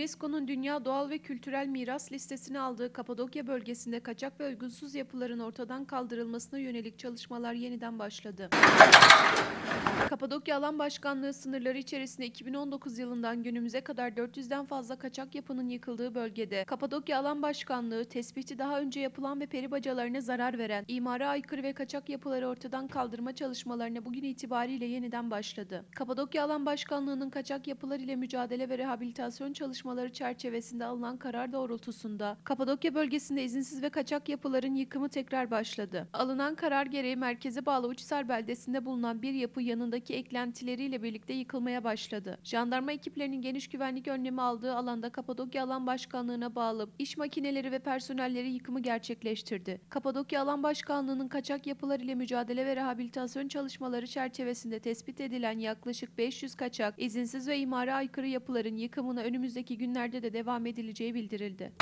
UNESCO'nun Dünya Doğal ve Kültürel Miras listesine aldığı Kapadokya bölgesinde kaçak ve uygunsuz yapıların ortadan kaldırılmasına yönelik çalışmalar yeniden başladı. Kapadokya Alan Başkanlığı sınırları içerisinde 2019 yılından günümüze kadar 400'den fazla kaçak yapının yıkıldığı bölgede Kapadokya Alan Başkanlığı tespiti daha önce yapılan ve peri bacalarına zarar veren, imara aykırı ve kaçak yapıları ortadan kaldırma çalışmalarına bugün itibariyle yeniden başladı. Kapadokya Alan Başkanlığı'nın kaçak yapılar ile mücadele ve rehabilitasyon çalışmaları çerçevesinde alınan karar doğrultusunda Kapadokya bölgesinde izinsiz ve kaçak yapıların yıkımı tekrar başladı. Alınan karar gereği merkeze bağlı Uçsar beldesinde bulunan bir yapı yanındaki eklentileriyle birlikte yıkılmaya başladı. Jandarma ekiplerinin geniş güvenlik önlemi aldığı alanda Kapadokya Alan Başkanlığı'na bağlı iş makineleri ve personelleri yıkımı gerçekleştirdi. Kapadokya Alan Başkanlığı'nın kaçak yapılar ile mücadele ve rehabilitasyon çalışmaları çerçevesinde tespit edilen yaklaşık 500 kaçak, izinsiz ve imara aykırı yapıların yıkımına önümüzdeki günlerde de devam edileceği bildirildi.